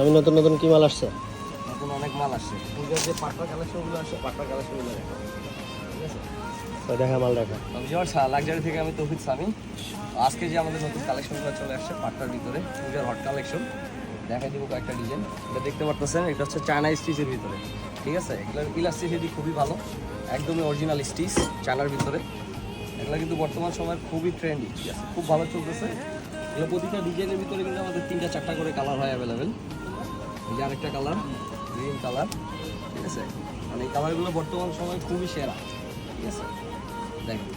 আমি নতুন নতুন কি মাল আসছে? নতুন অনেক মাল আসছে। পূজার যে পাট্টার কালেকশনগুলো আসছে পাট্টার কালেকশনগুলো দেখো। ঠিক আছে? তো দেখা মাল দেখা। লাক্সারি থেকে আমি তৌফিক সামি আজকে যে আমাদের নতুন কালেকশনগুলো চলে আসছে পাট্টার ভিতরে পূজার হট কালেকশন দিব কয়েকটা ডিজাইন এটা দেখতে পারতেছেন এটা হচ্ছে চায়না স্টিচের ভিতরে। ঠিক আছে? এগুলোর ইলাস্টিসিটি খুবই ভালো একদমই অরিজিনাল স্টিচ চায়নার ভিতরে। এগুলো কিন্তু বর্তমান সময়ের খুবই ট্রেন্ডি ঠিক আছে? খুব ভালো চলতেছে। এগুলো প্রতিটা ডিজাইনের ভিতরে কিন্তু আমাদের তিনটা চারটা করে কালার হয় অ্যাভেলেবেল এই যে আরেকটা কালার গ্রিন কালার ঠিক আছে? মানে এই কালারগুলো বর্তমান সময়ে খুবই সেরা, ঠিক আছে? দেখেন,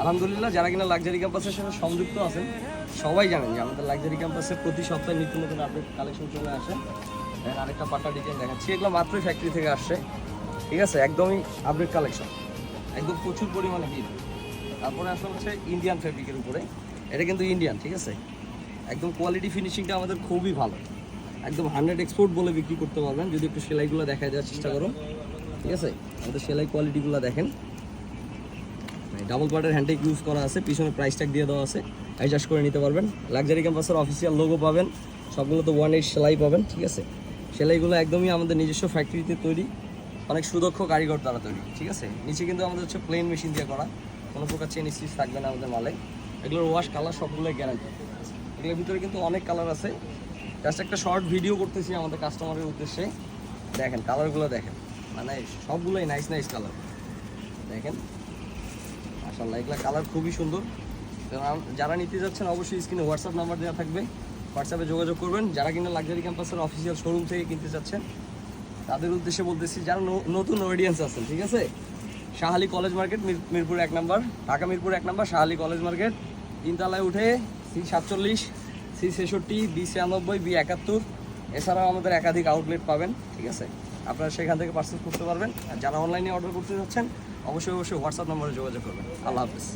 আলহামদুলিল্লাহ যারা কিনা লাক্সারি ক্যাম্পাসের সাথে সংযুক্ত আছেন, সবাই জানেন যে আমাদের লাক্সারি ক্যাম্পাসে প্রতি সপ্তাহে নিত্য নতুন আপডেট কালেকশন চলে আসে। আরেকটা পাটা ডিজাইন দেখাচ্ছি, এগুলো মাত্রই ফ্যাক্টরি থেকে আসছে, ঠিক আছে? একদমই আপডেট কালেকশন একদম প্রচুর পরিমাণে হিট তারপরে আসলে হচ্ছে ইন্ডিয়ান ফেব্রিকের উপরে, এটা কিন্তু ইন্ডিয়ান ঠিক আছে? একদম কোয়ালিটি ফিনিশিংটা আমাদের খুবই ভালো। একদম হান্ড্রেড এক্সপোর্ট বলে বিক্রি করতে পারবেন। যদি একটু সেলাইগুলো দেখা দেওয়ার চেষ্টা করো। ঠিক আছে? আমাদের সেলাই কোয়ালিটিগুলো দেখেন। ডাবল পার্টের হ্যান্ডটেক ইউজ করা আছে। পিছনে প্রাইস ট্যাগ দিয়ে দেওয়া আছে। অ্যাডজাস্ট করে নিতে পারবেন। লাক্সারি ক্যাম্পাসের অফিসিয়াল লোগো পাবেন। সবগুলো তো ওয়ান এইট সেলাই পাবেন। ঠিক আছে? সেলাইগুলো একদমই আমাদের নিজস্ব ফ্যাক্টরিতে তৈরি। অনেক সুদক্ষ কারিগর তারা তৈরি। ঠিক আছে? নিচে কিন্তু আমাদের হচ্ছে প্লেন মেশিন দিয়ে করা। কোনো প্রকার চেন স্টিচ থাকবে না আমাদের মালে। এগুলোর ওয়াশ কালার সবগুলোই গ্যারান্টি এগুলোর ভিতরে কিন্তু অনেক কালার আছে। জাস্ট একটা শর্ট ভিডিও করতেছি আমাদের কাস্টমারের উদ্দেশ্যে। দেখেন কালারগুলো দেখেন। মানে সবগুলোই নাইস নাইস কালার দেখেন, মাশাআল্লাহ, এগুলো কালার খুবই সুন্দর। যারা নিতে যাচ্ছেন অবশ্যই স্ক্রিনে হোয়াটসঅ্যাপ নাম্বার দেওয়া থাকবে। হোয়াটসঅ্যাপে যোগাযোগ করবেন। যারা কিনা লাক্সারি ক্যাম্পাসের অফিসিয়াল শোরুম থেকে কিনতে চাচ্ছেন তাদের উদ্দেশ্যে বলতেছি, যারা নতুন অডিয়েন্স আছেন, ঠিক আছে? শাহালি কলেজ মার্কেট, মির- মিরপুর এক নাম্বার, ঢাকা মিরপুর এক নাম্বার, শাহালি কলেজ মার্কেট, তিনতলায় উঠে সি সাতচল্লিশ সি ছেষট্টি বি ছিয়ানব্বই বি একাত্তর এছাড়াও আমাদের একাধিক আউটলেট পাবেন, ঠিক আছে? আপনারা সেখান থেকে পার্সেস করতে পারবেন। আর যারা অনলাইনে অর্ডার করতে যাচ্ছেন, অবশ্যই অবশ্যই হোয়াটসঅ্যাপ নম্বরে যোগাযোগ করবেন। আল্লাহ হাফিজ।